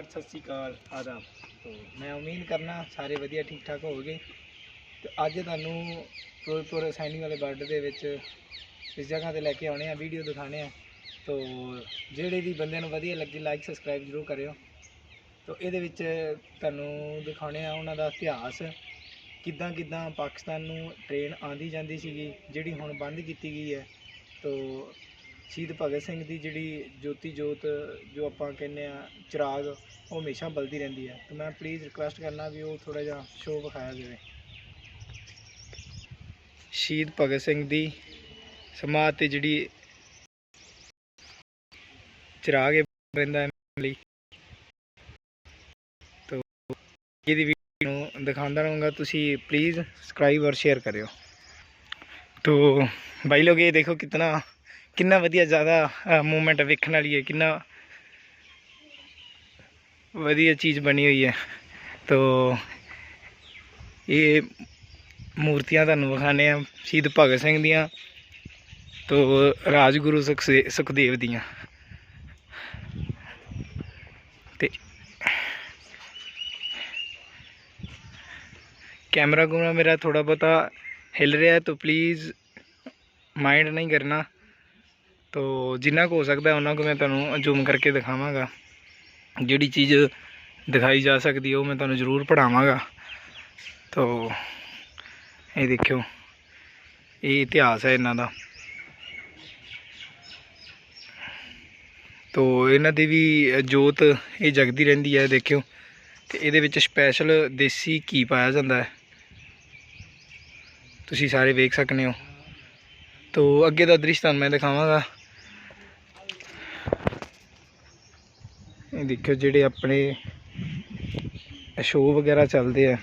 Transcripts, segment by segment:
ਨਮਸਕਾਰ, ਸਤਿ ਸ਼੍ਰੀ ਅਕਾਲ, ਆਦਾਬ। ਤੋ ਮੈਂ ਉਮੀਦ ਕਰਨਾ ਸਾਰੇ ਵਧੀਆ ਠੀਕ ਠਾਕ ਹੋਵੋਗੇ। ਤੇ ਅੱਜ ਤੁਹਾਨੂੰ ਫਿਰੋਜ਼ਪੁਰ ਸੈਣੀ ਵਾਲੇ ਬਾਰਡਰ ਦੇ ਵਿੱਚ ਇਸ ਜਗ੍ਹਾ ਤੇ ਲੈ ਕੇ ਆਉਣੇ ਆ, ਵੀਡੀਓ ਦਿਖਾਣੇ ਆ। ਤੋ ਜਿਹੜੇ ਵੀ ਬੰਦੇ ਨੂੰ ਵਧੀਆ ਲੱਗੇ ਲਾਈਕ ਸਬਸਕ੍ਰਾਈਬ ਜ਼ਰੂਰ ਕਰਿਓ। ਤੋਂ ਇਹਦੇ ਵਿੱਚ ਤੁਹਾਨੂੰ ਦਿਖਾਉਣੇ ਆ ਉਹਨਾਂ ਦਾ ਇਤਿਹਾਸ। ਕਿੱਦਾਂ ਕਿੱਦਾਂ ਪਾਕਿਸਤਾਨ ਨੂੰ ਟ੍ਰੇਨ ਆਂਦੀ ਜਾਂਦੀ ਸੀਗੀ, ਜਿਹੜੀ ਹੁਣ ਬੰਦ ਕੀਤੀ ਗਈ ਹੈ। ਤੋ ਸ਼ਹੀਦ ਭਗਤ ਸਿੰਘ ਦੀ ਜਿਹੜੀ ਜੋਤੀ ਜੋਤ, ਜੋ ਆਪਾਂ ਕਹਿੰਦੇ ਹਾਂ ਚਿਰਾਗ, ਉਹ ਹਮੇਸ਼ਾ ਬਲਦੀ ਰਹਿੰਦੀ ਹੈ। ਤੇ ਮੈਂ ਪਲੀਜ਼ ਰਿਕੁਐਸਟ ਕਰਨਾ ਵੀ ਉਹ ਥੋੜ੍ਹਾ ਜਿਹਾ ਸ਼ੋਅ ਵਿਖਾਇਆ ਜਾਵੇ। ਸ਼ਹੀਦ ਭਗਤ ਸਿੰਘ ਦੀ ਸਮਾਧ ਤੇ ਜਿਹੜੀ ਚਿਰਾਗ ਇਹ ਰਹਿੰਦਾ ਹੈ ਇਹਦੀ ਵੀਡੀਓ ਨੂੰ ਦਿਖਾਉਂਦਾ ਰਹੂੰਗਾ। ਤੁਸੀਂ ਪਲੀਜ਼ ਸਬਸਕ੍ਰਾਈਬ ਔਰ ਸ਼ੇਅਰ ਕਰਿਓ। ਤੋ ਬਾਈ लोग ਇਹ ਦੇਖੋ ਕਿਤਨਾ ਕਿੰਨਾ ਵਧੀਆ ਜ਼ਿਆਦਾ ਮੂਵਮੈਂਟ ਵੇਖਣ ਵਾਲੀ ਹੈ ਕਿੰਨਾ ਵਧੀਆ ਚੀਜ਼ ਬਣੀ ਹੋਈ ਹੈ ਤੋ ਇਹ ਮੂਰਤੀਆਂ ਤੁਹਾਨੂੰ ਵਿਖਾਣੇ ਆ ਸ਼ਹੀਦ ਭਗਤ ਸਿੰਘ ਦੀਆਂ ਤੋ ਰਾਜਗੁਰੂ ਸੁਖਸੇ- ਸੁਖਦੇਵ ਦੀਆਂ ਤੇ कैमरा कुमरा मेरा थोड़ा बहुता हिल रहा है तो प्लीज़ माइंड नहीं करना ਤੋ ਜਿੰਨਾ ਕੁ ਹੋ ਸਕਦਾ, ਉਹਨਾਂ ਕੋ ਮੈਂ ਤੁਹਾਨੂੰ ਜ਼ੂਮ ਕਰਕੇ ਦਿਖਾਵਾਂਗਾ। ਜਿਹੜੀ ਚੀਜ਼ ਦਿਖਾਈ ਜਾ ਸਕਦੀ ਹੈ ਉਹ ਮੈਂ ਤੁਹਾਨੂੰ ਜ਼ਰੂਰ ਪੜਾਵਾਂਗਾ ਤੋ ਇਹ ਦੇਖਿਓ, ਇਹ ਇਤਿਹਾਸ ਹੈ ਇਹਨਾਂ ਦਾ। ਤੋ ਇਹਨਾਂ ਦੀ ਵੀ ਜੋਤ ਇਹ ਜਗਦੀ ਰਹਿੰਦੀ ਹੈ, ਦੇਖਿਓ। ਤੇ ਇਹਦੇ ਵਿੱਚ ਸਪੈਸ਼ਲ ਦੇਸੀ ਕੀ ਪਾਇਆ ਜਾਂਦਾ ਹੈ। ਤੁਸੀਂ ਸਾਰੇ ਵੇਖ ਸਕਨੇ ਹੋ। ਤੋ ਅੱਗੇ ਦਾ ਦ੍ਰਿਸ਼ ਮੈਂ ਦਿਖਾਵਾਂਗਾ। ਇਹ ਦੇਖਿਓ ਜਿਹੜੇ ਆਪਣੇ ਸ਼ੋਅ ਵਗੈਰਾ ਚੱਲਦੇ ਆ।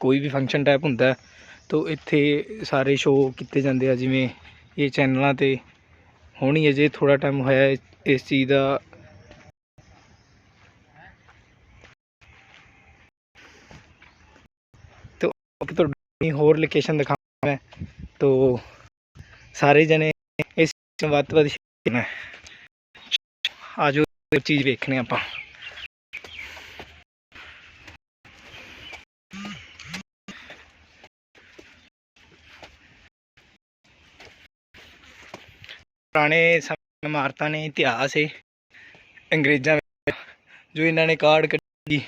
ਕੋਈ ਵੀ ਫੰਕਸ਼ਨ ਟਾਈਪ ਹੁੰਦਾ, ਤਾਂ ਇੱਥੇ ਸਾਰੇ ਸ਼ੋਅ ਕੀਤੇ ਜਾਂਦੇ ਆ, ਜਿਵੇਂ ਇਹ ਚੈਨਲਾਂ ਤੇ ਹੋਣੀ ਅਜੇ ਥੋੜਾ ਟਾਈਮ ਹੋਇਆ ਇਸ ਚੀਜ਼ ਦਾ। ਤੋ ਕਿ ਹੋਰ ਲੋਕੇਸ਼ਨ ਦਿਖਾ ਮੈਂ ਤੋ ਸਾਰੇ ਜਣੇ ਇਸ ਨੂੰ ਵੱਧ ਵੱਧ share ਆਜੋ ਚੀਜ਼ ਵੇਖਣੇ ਆਪਾਂ। ਪੁਰਾਣੇ ਸਮੇਂ ਇਮਾਰਤਾਂ ਨੇ ਇਤਿਹਾਸ ਹੈ ਅੰਗਰੇਜ਼ਾਂ ਜੋ ਇਹਨਾਂ ਨੇ ਕਾਰਡ ਕੱਢੀ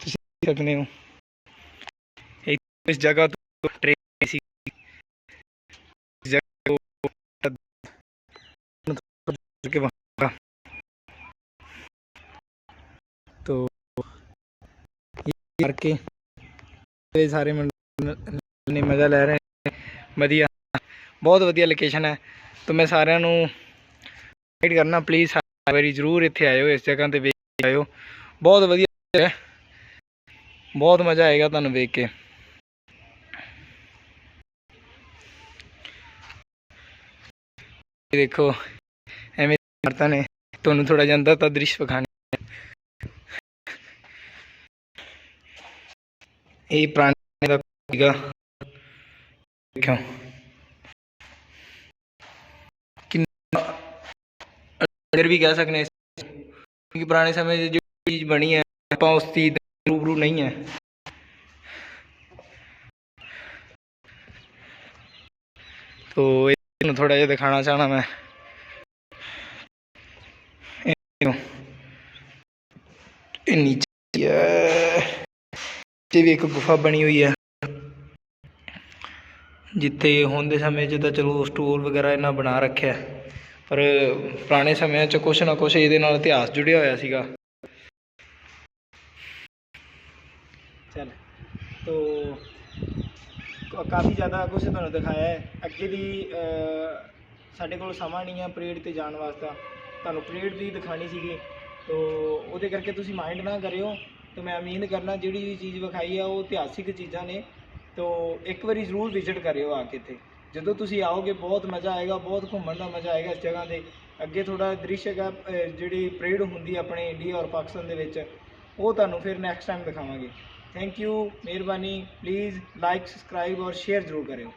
ਤੁਸੀਂ ਦੇਖ ਸਕਦੇ ਹੋ। ਇਸ ਜਗ੍ਹਾ ਤੋਂ ਟ੍ਰੇਨ ਸੀ। ਜਗ੍ਹਾ ਤੋਂ ਕੇ ਵਹਾਂ ਤੋ ਇਹ ਕਰਕੇ ਇਹ ਸਾਰੇ ਨੇ ਮਜ਼ਾ ਲੈ ਰਹੇ ਨੇ। ਵਧੀਆ। ਬਹੁਤ ਵਧੀਆ ਲੋਕੇਸ਼ਨ ਹੈ। ਤਾਂ ਮੈਂ ਸਾਰਿਆਂ ਨੂੰ ਗਾਈਡ ਕਰਨਾ। ਪਲੀਜ਼ ਸਾਰੀ ਵਾਰੀ ਜ਼ਰੂਰ ਇੱਥੇ ਆਇਓ। ਇਸ ਜਗ੍ਹਾ ਤੇ ਵੇਖ ਕੇ ਆਇਓ। ਬਹੁਤ ਵਧੀਆ ਹੈ। ਬਹੁਤ ਮਜ਼ਾ ਆਏਗਾ ਤੁਹਾਨੂੰ ਵੇਖ ਕੇ। ਦੇਖੋ, ਐਵੇਂ ਇਮਾਰਤਾਂ ਨੇ, ਤੁਹਾਨੂੰ ਥੋੜਾ ਜਿਹਾ ਅੰਦਰ ਦ੍ਰਿਸ਼ ਵਿਖਾਣੇ ਇਹ ਪੁਰਾਣੇ ਦਾ ਸੀਗਾ। ਦੇਖਿਓ। ਕਿੰਨਾ ਅਗਰ ਵੀ ਕਹਿ ਸਕਨੇ ਕਿ ਪੁਰਾਣੇ ਸਮੇਂ 'ਚ ਜੋ ਚੀਜ਼ ਬਣੀ ਹੈ, ਆਪਾਂ ਉਸ ਚੀਜ਼ ਰੂਬਰੂ ਨਹੀਂ ਹੈ। ਤੋ ਇਹਨੂੰ ਥੋੜਾ ਜਿਹਾ ਦਿਖਾਣਾ ਚਾਹਣਾ ਮੈਂ। ਇਹਨੂੰ। ਇਹ ਨੀਚੇ ਹੈ। ਤੇ ਵੀ ਇੱਕ ਗੁਫਾ ਬਣੀ ਹੋਈ ਹੈ। ਜਿੱਥੇ ਹੁਣ ਦੇ ਸਮੇਂ 'ਚ ਤਾਂ ਚਲੋ ਸਟੋਰ ਵਗੈਰਾ ਇਹਨਾਂ ਬਣਾ ਰੱਖਿਆ। ਪਰ ਪੁਰਾਣੇ ਸਮਿਆਂ 'ਚ ਕੁਛ ਨਾ ਕੁਛ ਇਹਦੇ ਨਾਲ ਇਤਿਹਾਸ ਜੁੜਿਆ ਹੋਇਆ ਸੀਗਾ। ਚਲ। ਤੋ ਕਾਫੀ ਜ਼ਿਆਦਾ ਕੁਝ ਤੁਹਾਨੂੰ ਦਿਖਾਇਆ ਹੈ। ਅੱਗੇ ਦੀ ਸਾਡੇ ਕੋਲ ਸਮਾਂ ਨਹੀਂ ਹੈ ਪਰੇਡ ਤੇ ਜਾਣ ਵਾਸਤਾ। ਤੁਹਾਨੂੰ ਪਰੇਡ ਦੀ ਦਿਖਾਣੀ ਸੀਗੀ। ਤੋ, ਉਹਦੇ ਕਰਕੇ ਤੁਸੀਂ ਮਾਈਂਡ ਨਾ ਕਰਿਓ। ਤੇ, ਮੈਂ ਉਮੀਦ ਕਰਨਾ ਜਿਹੜੀ ਵੀ ਚੀਜ਼ ਵਿਖਾਈ ਆ, ਉਹ ਇਤਿਹਾਸਿਕ ਚੀਜ਼ਾਂ ਨੇ। ਤੋ, ਇੱਕ ਵਾਰੀ ਜ਼ਰੂਰ ਵਿਜ਼ਿਟ ਕਰਿਓ ਆ ਕੇ ਇੱਥੇ। ਜਦੋਂ ਤੁਸੀਂ ਆਓਗੇ, ਬਹੁਤ ਮਜ਼ਾ ਆਏਗਾ, ਬਹੁਤ ਘੁੰਮਣ ਦਾ ਮਜ਼ਾ ਆਏਗਾ ਇਸ ਜਗ੍ਹਾ ਤੇ। ਅੱਗੇ ਥੋੜਾ ਦ੍ਰਿਸ਼ ਹੈਗਾ ਜਿਹੜੀ ਪਰੇਡ ਹੁੰਦੀ ਆਪਣੇ ਇੰਡੀਆ ਔਰ ਪਾਕਿਸਤਾਨ ਦੇ ਵਿੱਚ, ਉਹ ਤੁਹਾਨੂੰ ਫਿਰ ਨੈਕਸਟ ਟਾਈਮ ਦਿਖਾਵਾਂਗੇ। ਥੈਂਕ ਯੂ ਮਿਹਰਬਾਨੀ ਪਲੀਜ਼ ਲਾਈਕ ਸਬਸਕ੍ਰਾਈਬ ਔਰ ਸ਼ੇਅਰ ਜ਼ਰੂਰ ਕਰਿਓ